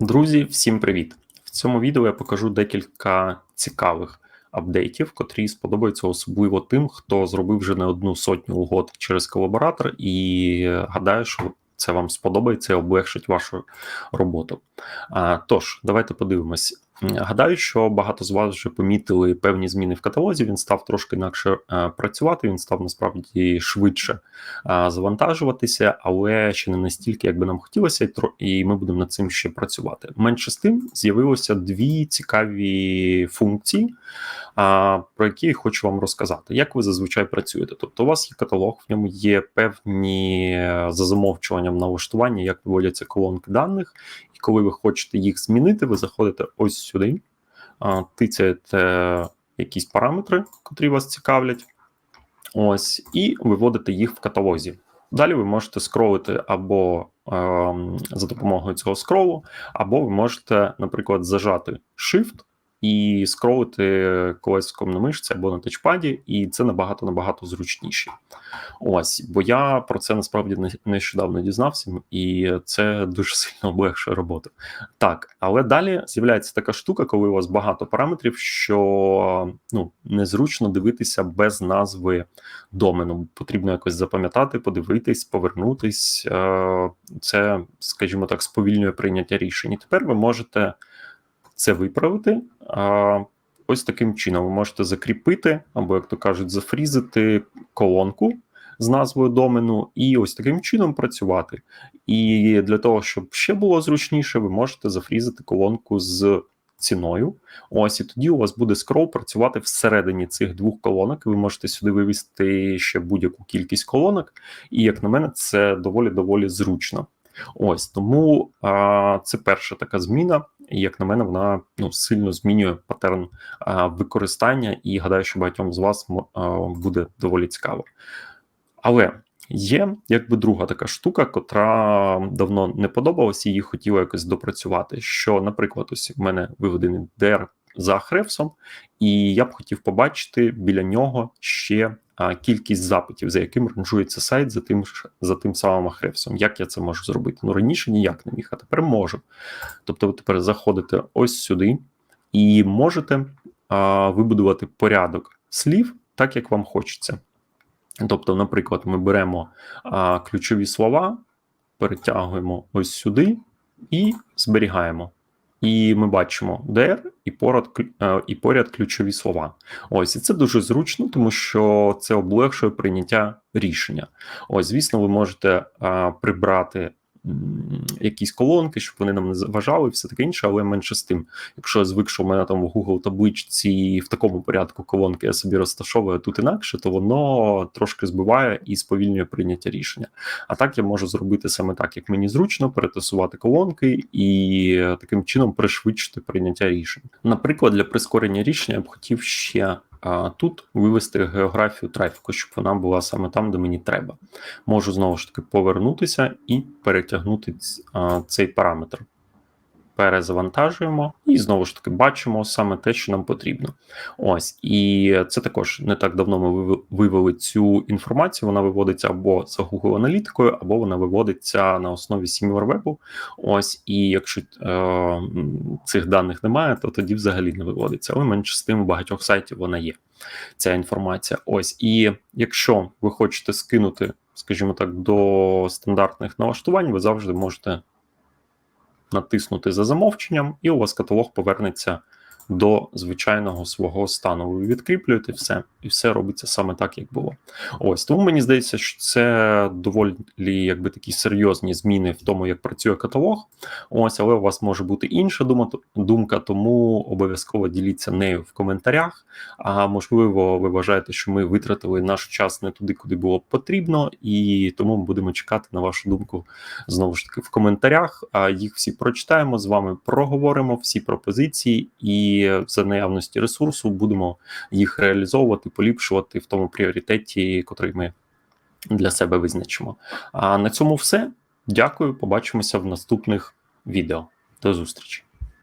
Друзі, всім привіт! В цьому відео я покажу декілька цікавих апдейтів, котрі сподобаються особливо тим, хто зробив вже не одну сотню угод через колаборатор, і гадаю, що це вам сподобається і облегшить вашу роботу. А, Тож, давайте подивимось. Гадаю, що багато з вас вже помітили певні зміни в каталозі. Він став трошки інакше е, працювати. Він став насправді швидше е, завантажуватися, але ще не настільки, як би нам хотілося, і ми будемо над цим ще працювати. Менше з тим з'явилося дві цікаві функції, про які я хочу вам розказати. Як ви зазвичай працюєте? Тобто, у вас є каталог, в ньому є певні е, за замовчуванням налаштування, як виводяться колонки даних, коли ви хочете їх змінити, ви заходите ось сюди, тицяєте якісь параметри, котрі вас цікавлять. Ось, і виводите їх в каталозі. Далі ви можете скролити або е, за допомогою цього скролу, або ви можете, наприклад, зажати Shift і скролити колесиком на мишці або на тачпаді, і це набагато набагато зручніше. Ось, бо я про це насправді нещодавно дізнався, і це дуже сильно облегшує роботу. Так, але далі з'являється така штука, коли у вас багато параметрів, що ну незручно дивитися без назви домену. Потрібно якось запам'ятати, подивитись, повернутись. Е, це, скажімо так, сповільнює прийняття рішень. І тепер ви можете це виправити. А ось таким чином ви можете закріпити, або, як то кажуть, зафрізити колонку з назвою домену, і ось таким чином працювати. І для того, щоб ще було зручніше, ви можете зафрізити колонку з ціною. Ось і тоді у вас буде скрол працювати всередині цих двох колонок. Ви можете сюди вивести ще будь-яку кількість колонок, і як на мене, це доволі доволі зручно. Ось тому а, це перша така зміна, і як на мене, вона ну сильно змінює паттерн а, використання, і гадаю, що багатьом з вас а, буде доволі цікаво. Але є якби друга така штука, котра давно не подобалася, її хотіла якось допрацювати. Що, наприклад, ось в мене виведений DR за Хревсом, і я б хотів побачити біля нього ще кількість запитів, за яким ранжується сайт за тим за тим самим Ахревсом. Як я це можу зробити? Ну раніше ніяк не міг, а тепер можу. Тобто, ви тепер заходите ось сюди і можете а, вибудувати порядок слів так, як вам хочеться. Тобто, наприклад, ми беремо а, ключові слова, перетягуємо ось сюди і зберігаємо. І ми бачимо DR і поряд е, і поряд ключові слова. Ось і це дуже зручно, тому що це облегшує прийняття рішення. Ось, звісно, ви можете а, прибрати якісь колонки, щоб вони нам не заважали, все таке інше, але менше з тим. Якщо я звик, що в мене там в Google табличці в такому порядку колонки я собі розташовую тут інакше, то воно трошки збиває і сповільнює прийняття рішення. А так я можу зробити саме так, як мені зручно, перетасувати колонки і таким чином пришвидшити прийняття рішень. Наприклад, для прискорення рішення я б хотів ще а тут вивести географію трафіку, щоб вона була саме там, де мені треба. Можу знову ж таки повернутися і перетягнути цей параметр перезавантажуємо, і знову ж таки бачимо саме те, що нам потрібно. Ось, і це також не так давно ми вивели цю інформацію. Вона виводиться або за Google аналітикою, або вона виводиться на основі SimilarWeb. Ось, і якщо е, цих даних немає, то тоді взагалі не виводиться. Але менше з тим у багатьох сайтів вона є. Ця інформація. Ось, і якщо ви хочете скинути, скажімо так, до стандартних налаштувань, ви завжди можете натиснути за замовченням, і у вас каталог повернеться до звичайного свого стану. Ви відкріплюєте все, і все робиться саме так, як було. Ось тому мені здається, що це доволі якби такі серйозні зміни в тому, як працює каталог. Ось, але у вас може бути інша думка, тому обов'язково діліться нею в коментарях. А можливо, ви вважаєте, що ми витратили наш час не туди, куди було б потрібно, і тому ми будемо чекати на вашу думку знову ж таки в коментарях. А їх всі прочитаємо з вами, проговоримо всі пропозиції і за наявності ресурсу будемо їх реалізовувати, поліпшувати в тому пріоритеті, котрий ми для себе визначимо. А на цьому все. Дякую, побачимося в наступних відео. До зустрічі.